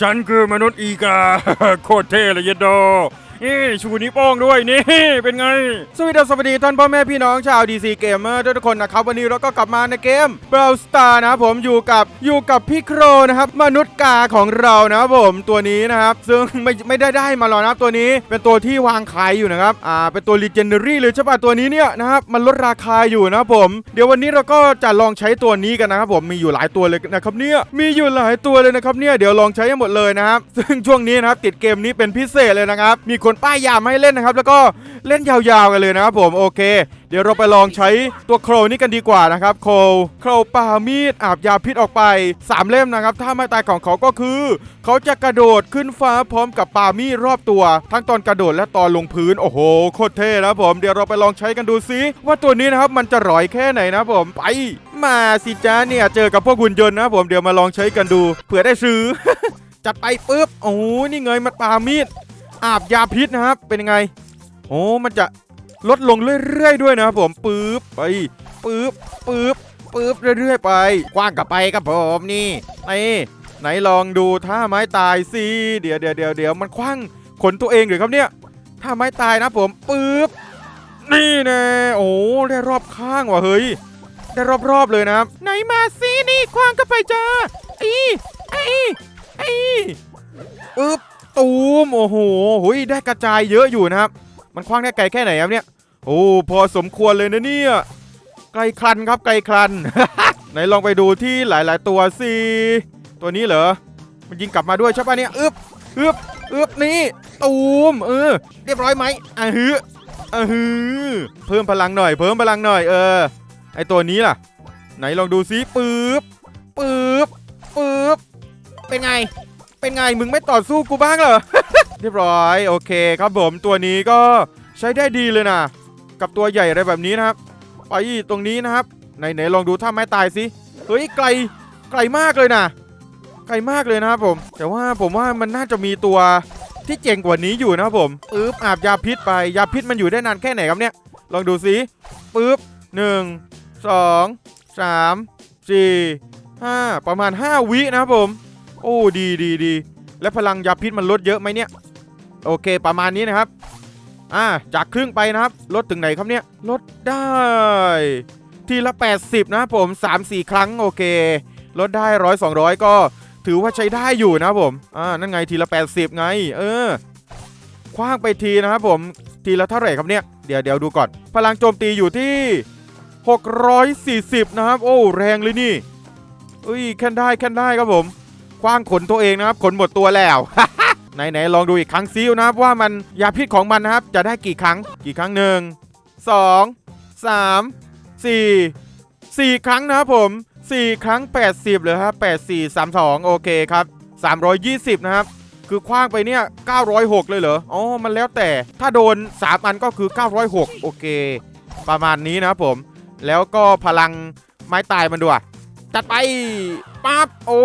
ฉันคือมนุษย์อีกา โคตรเท่เลยยดโด นี่ชูนิ้วโป้งด้วยนี่เป็นไง สวัสดีสวัสดีท่านพ่อแม่พี่น้องชาวดีซีเกมเมอร์ทุกคนนะครับวันนี้เราก็กลับมาในเกม Brawl Star นะครับผมอยู่กับอยู่กับพี่โครนะครับ มนุษย์กาของเรานะครับผมตัวนี้นะครับ ซึ่งไม่ไม่ได้ได้มาหรอกนะครับตัวนี้เป็นตัวที่วางขายอยู่นะครับอ่าเป็นตัว Legendary เลยใช่ป่ะตัวนี้เนี่ยนะครับมันลดราคาอยู่นะครับผม เดี๋ยววันนี้เราก็จะลองใช้ตัวนี้กันนะครับผมมีอยู่หลายตัวเลยนะครับเนี่ยมีอยู่หลายตัวเลยนะครับเนี่ยเดี๋ยวลองใช้ให้หมดเลยนะครับซึ่งช่วงนี้นะครับติดเกมนี้เป็นพิเศษเลยนะครับมีคนป้ายยาไมาให้เล่นนะครับ แล้วก็เล่นยาวๆกันเลยนะครับผมโอเค เดี๋ยวเราไปลองใช้ตัวโครนี่กันดีกว่านะครับโครโครปามีดอาบยาพิษออกไปสามเล่มนะครับถ้าไม่ตายของเขาก็คือ เขาจะกระโดดขึ้นฟ้าพร้อมกับปามีดรอบตัว ทั้งตอนกระโดดและตอนลงพื้นโอ้โหโคตรเท่นะผมเดี๋ยวเราไปลองใช้กันดูซิว่าตัวนี้นะครับมันจะร่อยแค่ไหนนะผมไปมาสิจ้าเนี่ยเจอกับพวกหุ่นยนต์นะผมเดี๋ยวมาลองใช้กันดูเผื่อได้ซื้อ จัดไปปุ๊บโอ้โหนี่ไงยมันปามีด อาบยาพิษนะครับ เป็นยังไง โอ้ มันจะลดลงเรื่อยๆด้วยนะครับผมปึ๊บไปปึ๊บปึ๊บปึ๊บ เรื่อยๆไป กว้างกับไปครับผมนี่ไอ้ไหนลองดูท่าไม้ตายสิเดี๋ยวเดี๋ยวเดี๋ยวเดี๋ยวมันคว้างขนตัวเองหรือครับเนี่ยท่าไม้ตายนะผมปึ๊บ นี่แน่โอ้ได้รอบข้างว่ะเฮ้ย ได้รอบๆเลยนะครับ ไหนมาสินี่คว้างก็ไปจ้าไอ้ไอ้ไอ้ปึ๊บ ตูมโอ้โหหุยได้กระจายเยอะอยู่นะครับ มันคว้างได้ไกลแค่ไหนครับเนี่ย โอ้พอสมควรเลยนะเนี่ย ไกลคลันครับไกลคลัน ไหนลองไปดูที่หลาย ๆ ตัวสิตัวนี้เหรอ มันยิงกลับมาด้วยใช่ป่ะเนี่ยอึบอึบอึบนี่ตูมเออ เรียบร้อยไหมอะฮึอะฮึเพิ่มพลังหน่อย เพิ่มพลังหน่อยเออ ไอตัวนี้ล่ะ ไหนลองดูซิปึ๊บปึ๊บปึ๊บเป็นไง เป็นไงมึงไม่ต่อสู้กูบ้างเหรอ เรียบร้อยโอเคครับผมตัวนี้ก็ใช้ได้ดีเลยนะ กับตัวใหญ่อะไรแบบนี้นะครับไปตรงนี้นะครับไหนไหนลองดูถ้าไม้ตายสิเฮ้ยไกลไกลมากเลยนะไกลมากเลยนะครับผม แต่ว่าผมว่ามันน่าจะมีตัวที่เจ๋งกว่านี้อยู่นะครับผมปึ๊บอาบยาพิษไปยาพิษมันอยู่ได้นานแค่ไหนครับเนี่ย ลองดูสิปึ๊บหนึ่งสองสามสี่ห้าประมาณ 5 วินะครับผม โอ้ดีดีดีและพลังยาพิษมันลดเยอะไหมเนี่ย โอเคประมาณนี้นะครับ อ่าจากครึ่งไปนะครับลดถึงไหนครับเนี่ยลดได้ ทีละ 80 นะผม 3-4 ครั้งโอเคลดได้ร้อยสองร้อยก็ถือว่าใช้ได้อยู่นะผม อ่า นั่นไงทีละ 80 ไง เออ คว้างไปทีนะครับผม ทีละเท่าไหร่ครับเนี่ย เดี๋ยวเดี๋ยวดูก่อน พลังโจมตีอยู่ที่ 640 นะครับ โอ้ แรงเลยนี่เอ้ยแค่นได้แค่นได้ครับผม คว้างขนตัวเองนะครับขนหมดตัวแล้วไหนไหนลองดูอีกครั้งซิวนะครับว่ามันยาพิษของมันนะครับ จะได้กี่ครั้งกี่ครั้งหนึ่งสองสามสี่สี่ครั้งนะครับผมสี่ครั้ง 80เลยครับ84 32โอเคครับ320นะครับคือคว้างไปเนี่ย906 เลยเหรออ๋อมันแล้วแต่ถ้าโดน 3 อันก็คือ 906 โอเค ประมาณนี้นะครับผม แล้วก็พลังไม้ตายมันด้วยจัดไปปั๊บโอ้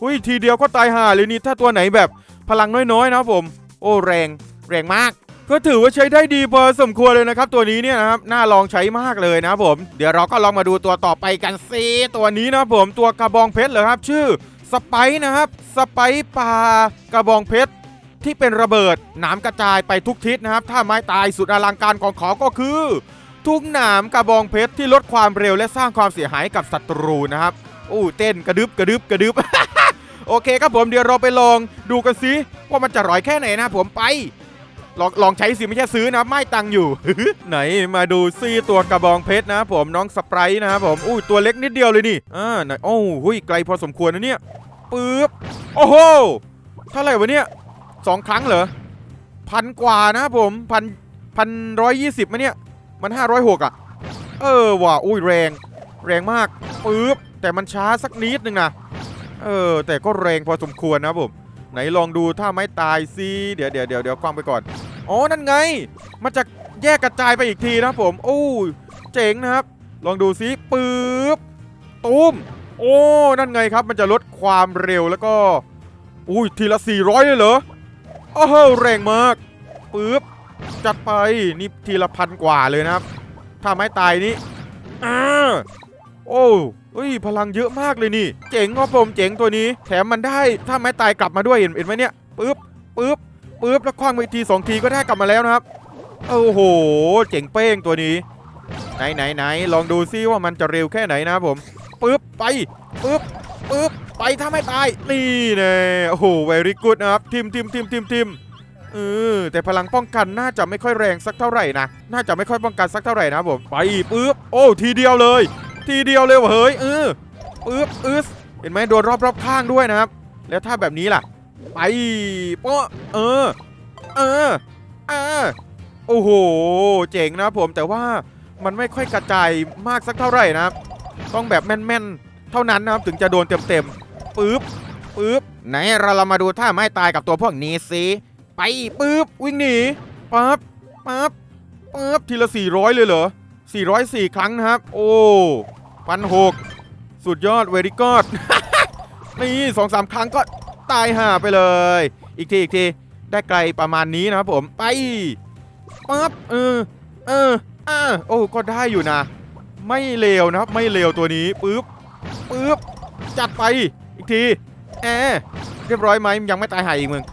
หุยทีเดียวก็ตายห่าเลยนี่ถ้าตัวไหนแบบพลังน้อยๆนะผม โอ้แรงแรงมาก ก็ถือว่าใช้ได้ดีพอสมควรเลยนะครับ ตัวนี้เนี่ยนะครับน่าลองใช้มากเลยนะผม เดี๋ยวเราก็ลองมาดูตัวต่อไปกันซิตัวนี้นะผมตัวกระบองเพชรเหรอครับ ชื่อสไปซ์นะครับสไปปลากระบองเพชรที่เป็นระเบิดหนามกระจายไปทุกทิศนะครับ ถ้าไม้ตายสุดอลังการของเขาก็คือ ทุกหนามกระบองเพชรที่ลดความเร็วและสร้างความเสียหายกับศัตรูนะครับอู้เต้นกระดึบกระดึบกระดึบ โอเคครับผมเดี๋ยวเราไปลองดูกันซิว่ามันจะร่อยแค่ไหนนะผมไป ลองลองใช้สิไม่ใช่ซื้อนะไม่ตังค์อยู่ ไหนมาดูซี่ตัวกระบองเพชรนะผมน้องสไปร์นะครับผมอุ้ยตัวเล็กนิดเดียวเลยนี่อ่าไหนโอ้หุยไกลพอสมควรนะเนี่ยปึ๊บโอ้โหเท่าไหร่วะเนี่ยสองครั้งเหรอพันกว่านะผมพันพันร้อยยี่สิบมะเนี่ยมันห้าร้อยหกอะ เออว่ะอุ้ยแรง แรงมากปึ๊บแต่มันช้าสักนิดนึงนะ เออ แต่ก็แรงพอสมควรนะผมไหนลองดูถ้าไม่ตายสิเดี๋ยวเดี๋ยวเดี๋ยวเดี๋ยวฟังไปก่อนอ๋อนั่นไง มันจะแยกกระจายไปอีกทีนะผมโอ้เจ๋งนะครับ ลองดูซิปึ๊บตูมโอ้นั่นไงครับ มันจะลดความเร็วแล้วก็ อุ้ยทีละ 400 เลยเหรอโอ้โหแรงมากปึ๊บจัดไปนี่ทีละพันกว่าเลยนะครับ ถ้าไม่ตายนี่อ่าโอ้ เฮ้ยพลังเยอะมากเลยนี่ เจ๋งครับผมเจ๋งตัวนี้ แถมมันได้ถ้าไม้ตายกลับมาด้วยเห็นเห็นไหมเนี่ยปึ๊บปึ๊บปึ๊บแล้วคว้างไปทีสองทีก็ได้กลับมาแล้วนะครับโอ้โห เจ๋งเป้งตัวนี้ ไหนไหนไหนลองดูซิว่ามันจะเร็วแค่ไหนนะครับผมปึ๊บไปปึ๊บปึ๊บไปถ้าไม่ตายนี่แน่โอ้โห very good นะครับทีมทีมทีมทีมทีมเออแต่พลังป้องกันน่าจะไม่ค่อยแรงสักเท่าไหร่นะน่าจะไม่ค่อยป้องกันสักเท่าไหร่นะครับผมไปปึ๊บโอ้ทีเดียวเลย ทีเดียวเลยว่ะเฮ้ยเออปึ๊บอึสเห็นไหมโดนรอบรอบข้างด้วยนะครับ แล้วถ้าแบบนี้ล่ะ ไปโป๊ะเออ เออเออโอ้โห เจ๋งนะครับผมแต่ว่ามันไม่ค่อยกระจายมากสักเท่าไหร่นะครับ ต้องแบบแม่นๆ เท่านั้นนะครับถึงจะโดนเต็มๆปึ๊บปึ๊บไหนเราเรามาดูท่าไม้ตายกับตัวพวกนี้สิไปปึ๊บวิ่งหนีปั๊บปั๊บปั๊บทีละ400เลยเหรอ 404 ครั้งนะครับ โอ้พันหกสุดยอดเวริกอดนี่สองสามครั้งก็ตายห่าไปเลย อีกที อีกที ได้ไกลประมาณนี้นะครับผมไปปั๊บเออเอออ่าโอ้ก็ได้อยู่นะ ไม่เลวนะครับ ไม่เลวตัวนี้ปึ๊บปึ๊บจัดไปอีกทีแอเรียบร้อยไหมยังไม่ตายหายอีกมึง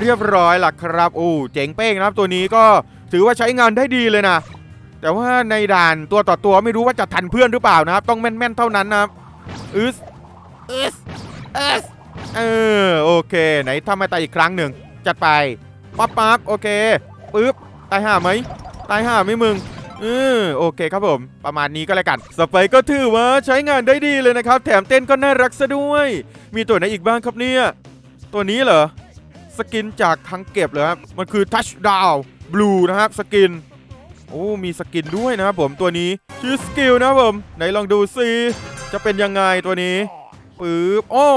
เรียบร้อยล่ะครับโอ้เจ๋งเป้งนะครับตัวนี้ก็ถือว่าใช้งานได้ดีเลยนะ แต่ว่าในด่านตัวต่อตัวไม่รู้ว่าจะทันเพื่อนหรือเปล่านะครับ ต้องแม่นๆเท่านั้นนะครับอึสอึสอึสเออโอเค ไหนทำให้ตายอีกครั้งหนึ่งจัดไปปั๊บปั๊บโอเคปึ๊บตายห่าไหมตายห่าไหมมึงเออโอเคครับผม ประมาณนี้ก็แล้วกันสไปก็ถือว่าใช้งานได้ดีเลยนะครับ แถมเต้นก็น่ารักซะด้วย มีตัวไหนอีกบ้างครับเนี่ย ตัวนี้เหรอ สกินจากคังเก็บเหรอครับ มันคือ Touch Down Blue นะครับ สกิน โอ้มีสกินด้วยนะครับผมตัวนี้ชื่อสกิลนะผมไหนลองดูซิจะเป็นยังไงตัวนี้ปึ๊บโอ้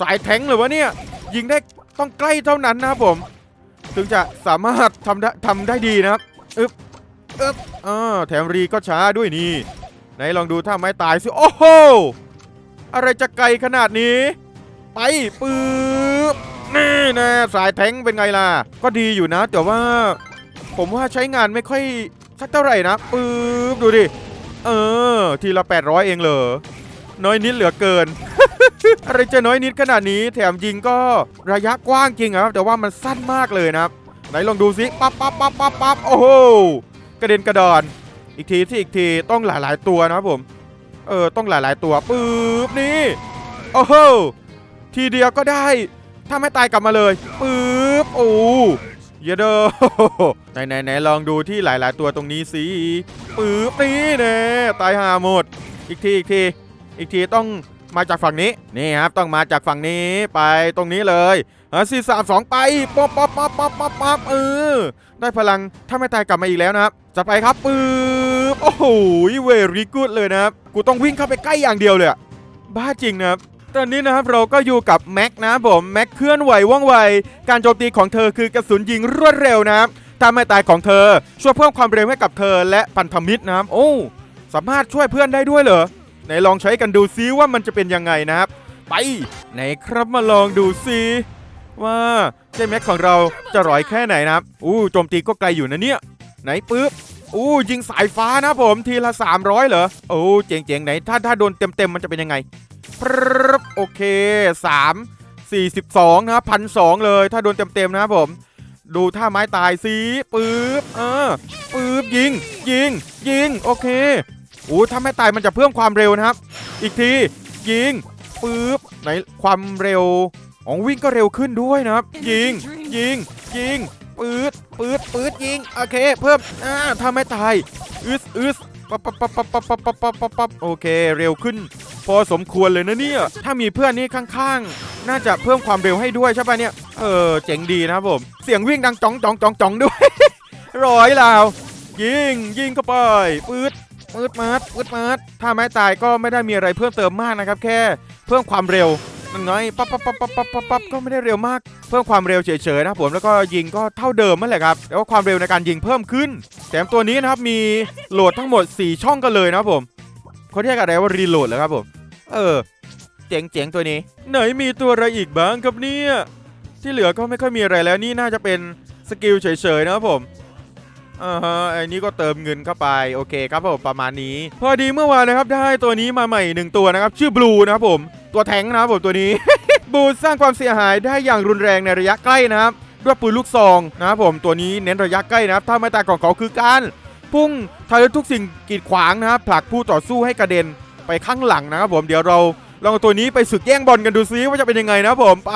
สายแทงค์เลยวะเนี่ยยิงได้ต้องใกล้เท่านั้นนะครับผม ถึงจะสามารถทำได้ทำได้ดีนะครับอึ๊บอึ๊บอ่าแถมรีก็ช้าด้วยนี่ไหนลองดูถ้าไม้ตายสิโอ้โหอะไรจะไกลขนาดนี้ ไปปึ๊บนี่แนะสายแทงเป็นไงล่ะ ก็ดีอยู่นะแต่ว่า ผมว่าใช้งานไม่ค่อย สักเท่าไหร่นะปึ๊บดูดิ เออ ทีละ 800 เองเหรอ น้อยนิดเหลือเกิน อะไรจะน้อยนิดขนาดนี้ แถมยิงก็ระยะกว้างจริงอะครับ แต่ว่ามันสั้นมากเลยนะครับ ไหนลองดูสิปั๊บปั๊บปั๊บปั๊บปั๊บโอ้โห กระเด็นกระดอน อีกทีที่อีกทีต้องหลายๆตัวนะครับผม เออ ต้องหลายๆตัวปึ๊บนี่ โอ้โห ทีเดียวก็ได้ ถ้าไม่ตายกลับมาเลยปึ๊บ โอ้ เยอะเด้อไหนไหนไหนลองดูที่หลาย ๆ ตัวตรงนี้สิปึ๊บนี่แน่ตายหาหมด อีกทีอีกทีอีกทีต้องมาจากฝั่งนี้นี่ครับต้องมาจากฝั่งนี้ไปตรงนี้เลยอะสี่สามสองไปป๊อปป๊อปป๊อปป๊อปป๊อปป๊อปเออได้พลังถ้าไม่ตายกลับมาอีกแล้วนะครับ จะไปครับปึ๊บโอ้โหเวรีกูดเลยนะครับ กูต้องวิ่งเข้าไปใกล้อย่างเดียวเลยบ้าจริงนะครับ ตอนนี้นะครับเราก็อยู่กับแม็กนะผมแม็กเคลื่อนไหวว่องไว การโจมตีของเธอคือกระสุนยิงรวดเร็วนะครับถ้าไม่ตายของเธอช่วยเพิ่มความเร็วให้กับเธอและพันธมิตรนะครับโอ้สามารถช่วยเพื่อนได้ด้วยเหรอไหนลองใช้กันดูซิว่ามันจะเป็นยังไงนะครับ ไปไหนครับมาลองดูซิว่าเจ้าแม็กของเราจะร้อยแค่ไหนนะครับอู้โจมตีก็ไกลอยู่นะเนี่ย ไหนปึ๊บอู้ยิงสายฟ้านะผมทีละ 300 เหรอโอ้เจ๋งๆไหนถ้าถ้าโดนเต็มๆมันจะเป็นยังไง ปรึบโอเค 3 42 นะครับพันสเลย ถ้าโดนเต็มๆนะครับผม ดูท่าไม้ตายสิปึ๊บเออปึ๊บยิง ยิง ยิง โอเคโอ้ถ้าไม่ตายมันจะเพิ่มความเร็วนะครับ อีกที ยิงปึ๊บไหนความเร็วของวิ่งก็เร็วขึ้นด้วยนะครับ ยิง ยิง ยิงปืดปืดปืดยิง โอเค เพิ่มอ่าถ้าไม่ตายอึสอึสปั๊บปั๊บปั๊บปั๊บปั๊บปั๊บปั๊บปั๊บโอเค เร็วขึ้น พอสมควรเลยนะเนี่ย ถ้ามีเพื่อนนี่ข้างๆ น่าจะเพิ่มความเร็วให้ด้วยใช่ปะเนี่ย เออ เจ๋งดีนะครับผม เสียงวิ่งดังจ้องจ้องจ้องจ้องด้วย ร้อยแลาวยิง ยิงเข้าไปปืดปืดมาดปืดมาดถ้าไม้ตายก็ไม่ได้มีอะไรเพิ่มเติมมากนะครับ แค่เพิ่มความเร็วนั่นไงปั๊บปั๊บปั๊บปั๊บปั๊บปั๊บปั๊บก็ไม่ได้เร็วมาก เพิ่มความเร็วเฉยๆนะครับผมแล้วก็ยิงก็เท่าเดิมนั่นแหละครับแต่ว่าความเร็วในการยิงเพิ่มขึ้นแถมตัวนี้นะครับมีโหลดทั้งหมด 4 ช่องกันเลยนะครับผม เขาเรียกอะไรว่ารีโหลดเหรอครับผม เออ เจ๋งๆตัวนี้ ไหนมีตัวอะไรอีกบ้างครับเนี่ย ที่เหลือก็ไม่ค่อยมีอะไรแล้วนี่น่าจะเป็นสกิลเฉยๆนะครับผมอ่าฮะไอ้นี่ก็เติมเงินเข้าไปโอเคครับผมประมาณนี้ พอดีเมื่อวานนะครับได้ตัวนี้มาใหม่หนึ่งตัวนะครับ ชื่อบลูนะครับผมตัวแทงนะครับผมตัวนี้บลูสร้างความเสียหายได้อย่างรุนแรงในระยะใกล้นะครับด้วยปืนลูกซองนะครับผมตัวนี้เน้นระยะใกล้นะครับถ้าไม่ตายของเขาคือการ พุ่งทะลุทุกสิ่งกีดขวางนะครับผลักผู้ต่อสู้ให้กระเด็นไปข้างหลังนะครับผมเดี๋ยวเราลองตัวนี้ไปศึกแย่งบอลกันดูซิว่าจะเป็นยังไงนะครับผมไป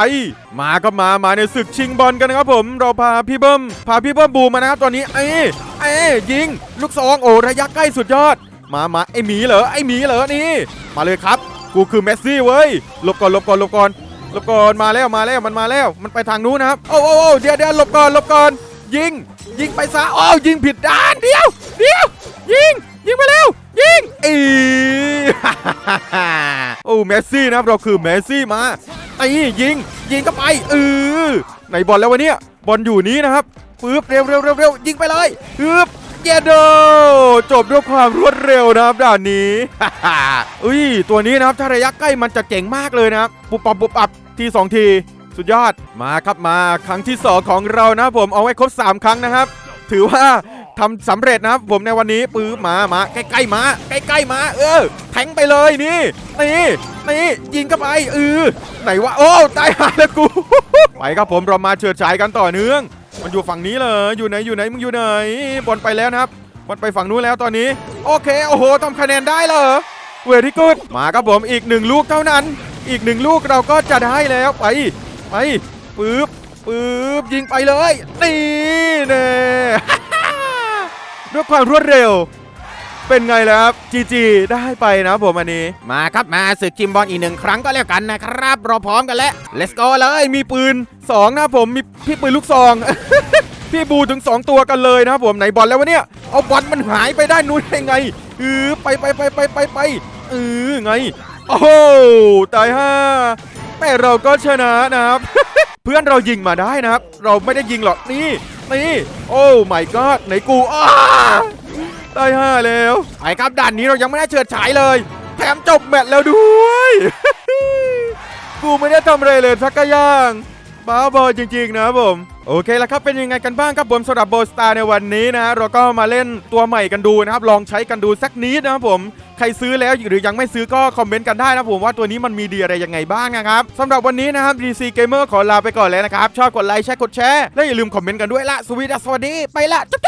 มาก็มามาในศึกชิงบอลกันนะครับผม เราพาพี่เบิ้มพาพี่เบิ้มบูมานะครับตอนนี้เอ้ยเอ้ยยิง ลูกซองโอ้ระยะใกล้สุดยอด มามาไอหมีเหรอไอหมีเหรอนี่มาเลยครับ กูคือเมสซี่เว้ยหลบก่อนหลบก่อนหลบก่อนหลบก่อนมาแล้วมาแล้วมันมาแล้ว มันไปทางนู้นนะครับโอ้โอ้โอ้เดี๋ยวเดี๋ยวหลบก่อนหลบก่อน ยิง ยิงไปซะอ้าวยิงผิดด้านเดียวเดียวยิง ยิงไปแล้วยิงอีโอ้เมสซี่นะครับเราคือเมสซี่มาไอ้ยิง ยิงก็ไปเออไหนบอลแล้ววะเนี่ยบอลอยู่นี้นะครับปึ๊บเร็วเร็วเร็วเร็วยิงไปเลยปึ๊บเยโดจบด้วยความรวดเร็วนะครับด่านนี้อุ้ยตัวนี้นะครับถ้าระยะใกล้มันจะเจ๋งมากเลยนะครับปุบปับปุบปับทีสองที สุดยอดมาครับมาครั้งที่สองของเรานะผมเอาไว้ครบ 3 ครั้งนะครับ ถือว่าทำสำเร็จนะครับผมในวันนี้ปื้อมามาใกล้ๆมาใกล้ๆมาเออแทงไปเลยนี่นี่นี่ยิงเข้าไปเออไหนวะโอ้ตายหาแล้วกูไปครับผมเรามาเฉิดฉายกันต่อเนื่อง มันอยู่ฝั่งนี้เลยอยู่ไหนอยู่ไหนมึงอยู่ไหนบอลไปแล้วนะครับบอลไปฝั่งนู้นแล้วตอนนี้ โอเคโอ้โหทำคะแนนได้เหรอเวรี่กูดมาครับผมอีกหนึ่งลูกเท่านั้น อีกหนึ่งลูกเราก็จะได้แล้วไป ไปปึ๊บปึ๊บยิงไปเลยนี่เน่ด้วยความรวดเร็ว เป็นไงล่ะครับจีจีได้ไปนะครับผมอันนี้ มาครับมาศึกจิมบอลอีกหนึ่งครั้งก็แล้วกันนะครับเราพร้อมกันแล้ว let's go เลยมีปืน2นะครับผมมีพี่ปืนลูกซอง พี่บูถึง 2 ตัวกันเลยนะครับผมไหนบอลแล้ววะเนี่ยเอาบอลมันหายไปด้านนู้นได้ไงเออไปไปไปไปไปไปเออไงโอ้โหตายห้า แต่เราก็ชนะนะครับ เพื่อนเรายิงมาได้นะครับ เราไม่ได้ยิงหรอกนี่นี่โอ้ my god ไหนกูอ้าตายห้าแล้วไปครับด่านนี้เรายังไม่ได้เฉิดฉายเลย แถมจบแมตช์แล้วด้วย กูไม่ได้ทำอะไรเลยสักอย่าง บ้าบอจริงๆนะครับผม โอเคแล้วครับเป็นยังไงกันบ้างครับผมสำหรับโบสตาร์ในวันนี้นะเราก็มาเล่นตัวใหม่กันดูนะครับ ลองใช้กันดูสักนิดนะครับผมใครซื้อแล้วหรือยังไม่ซื้อก็คอมเมนต์กันได้นะผมว่าตัวนี้มันมีดีอะไรยังไงบ้างนะครับสำหรับวันนี้นะครับ DC Gamer ขอลาไปก่อนแล้วนะครับ ชอบกดไลค์แชร์กดแชร์และอย่าลืมคอมเมนต์กันด้วยละสวีดัสสวัสดีไปละจุ๊บ